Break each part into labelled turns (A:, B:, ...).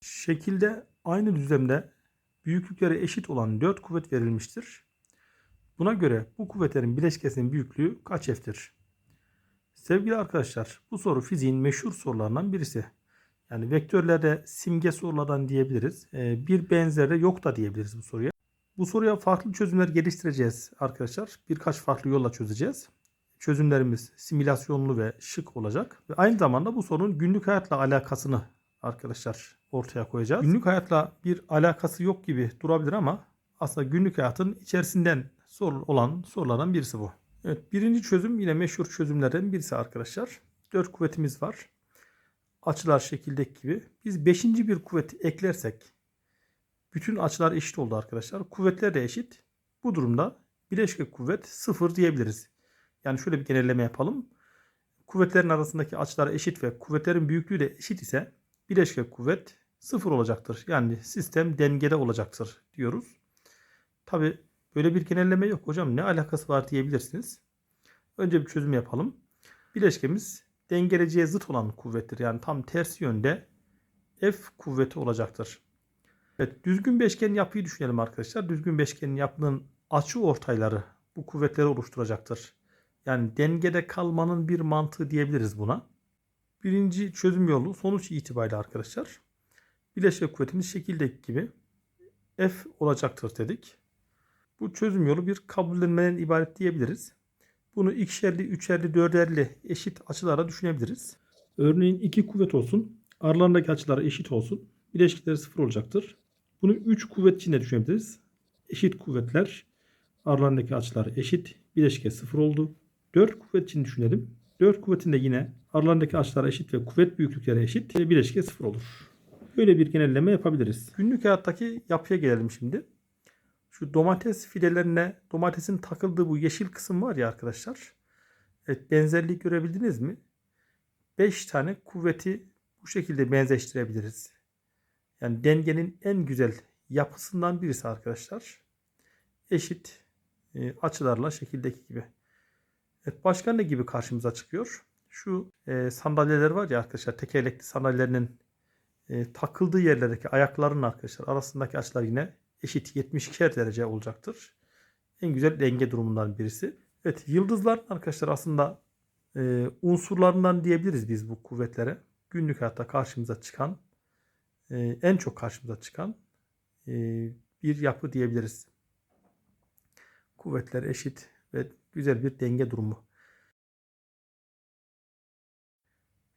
A: Şekilde aynı düzlemde büyüklükleri eşit olan 4 kuvvet verilmiştir. Buna göre bu kuvvetlerin bileşkesinin büyüklüğü kaç F'tir? Sevgili arkadaşlar bu soru fiziğin meşhur sorularından birisi. Yani vektörlerde simge sorulardan diyebiliriz. Ee, Bir benzeri yok da diyebiliriz bu soruya. Bu soruya farklı çözümler geliştireceğiz arkadaşlar. Birkaç farklı yolla çözeceğiz. Çözümlerimiz simülasyonlu ve şık olacak. Ve aynı zamanda bu sorunun günlük hayatla alakasını arkadaşlar ortaya koyacağız. Günlük hayatla bir alakası yok gibi durabilir ama aslında günlük hayatın içerisinden soru olan sorulardan birisi bu. Evet, birinci çözüm yine meşhur çözümlerden birisi arkadaşlar. Dört kuvvetimiz var. Açılar şekildeki gibi. Biz beşinci bir kuvvet eklersek bütün açılar eşit oldu arkadaşlar. Kuvvetler de eşit. Bu durumda bileşke kuvvet sıfır diyebiliriz. Yani şöyle bir genelleme yapalım. Kuvvetlerin arasındaki açılar eşit ve kuvvetlerin büyüklüğü de eşit ise bileşke kuvvet sıfır olacaktır. Yani sistem dengede olacaktır diyoruz. Tabi böyle bir genelleme yok hocam ne alakası var diyebilirsiniz. Önce bir çözüm yapalım. Bileşkemiz dengeleciye zıt olan kuvvettir. Yani tam tersi yönde F kuvveti olacaktır. Evet, düzgün beşgen yapıyı düşünelim arkadaşlar. Düzgün beşgenin yapının açı ortayları bu kuvvetleri oluşturacaktır. Yani dengede kalmanın bir mantığı diyebiliriz buna. Birinci çözüm yolu sonuç itibariyle arkadaşlar. Bileşke kuvvetimiz şekildeki gibi F olacaktır dedik. Bu çözüm yolu bir kabullenmeden ibaret diyebiliriz. Bunu ikişerli, üçerli, dörderli eşit açılara düşünebiliriz. Örneğin iki kuvvet olsun. Aralarındaki açılar eşit olsun. Bileşikleri sıfır olacaktır. Bunu üç kuvvet içinde düşünebiliriz. Eşit kuvvetler. Aralarındaki açılar eşit. Bileşke sıfır oldu. Dört kuvvet için düşünelim. Dört kuvvetin de yine aralarındaki açılar eşit ve kuvvet büyüklükleri eşit. Bileşke sıfır olur. Böyle bir genelleme yapabiliriz. Günlük hayattaki yapıya gelelim şimdi. Şu domates fidelerine domatesin takıldığı bu yeşil kısım var ya arkadaşlar. Evet benzerlik görebildiniz mi? 5 tane kuvveti bu şekilde benzeştirebiliriz. Yani dengenin en güzel yapısından birisi arkadaşlar. Eşit e, açılarla şekildeki gibi. Evet başka ne gibi karşımıza çıkıyor? Şu e, sandalyeler var ya arkadaşlar tekerlekli sandalyelerinin e, takıldığı yerlerdeki ayakların arkadaşlar arasındaki açılar yine eşit 72'er derece olacaktır. En güzel denge durumundan birisi. Evet yıldızlar arkadaşlar aslında e, unsurlarından diyebiliriz biz bu kuvvetlere. Günlük hayatta karşımıza çıkan e, en çok karşımıza çıkan e, bir yapı diyebiliriz. Kuvvetler eşit ve güzel bir denge durumu.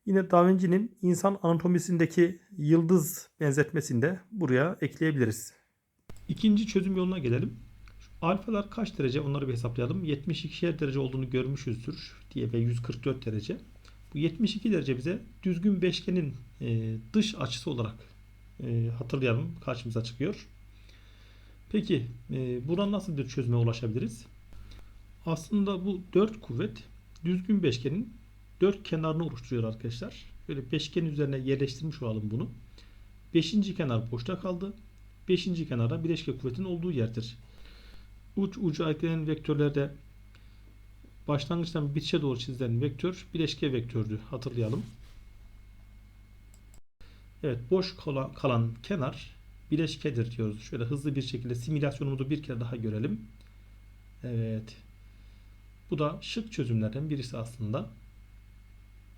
A: Yine Da Vinci'nin insan anatomisindeki yıldız benzetmesinde buraya ekleyebiliriz. İkinci çözüm yoluna gelelim. Şu alfalar kaç derece onları bir hesaplayalım. 72'şer derece olduğunu görmüşüzdür diye ve 144 derece. Bu 72 derece bize düzgün beşgenin e, dış açısı olarak e, hatırlayalım karşımıza çıkıyor. Peki e, buradan nasıl bir çözüme ulaşabiliriz? Aslında bu dört kuvvet düzgün beşgenin dört kenarını oluşturuyor arkadaşlar. Böyle beşgenin üzerine yerleştirmiş olalım bunu. Beşinci kenar boşta kaldı. Beşinci kenarda bileşke kuvvetin olduğu yerdir. Uç ucu eklenen vektörlerde başlangıçtan bitişe doğru çizilen vektör bileşke vektördü. Hatırlayalım. Evet boş kalan, kalan kenar bileşkedir diyoruz. Şöyle hızlı bir şekilde simülasyonumuzu bir kere daha görelim. Evet. Bu da şık çözümlerden birisi aslında.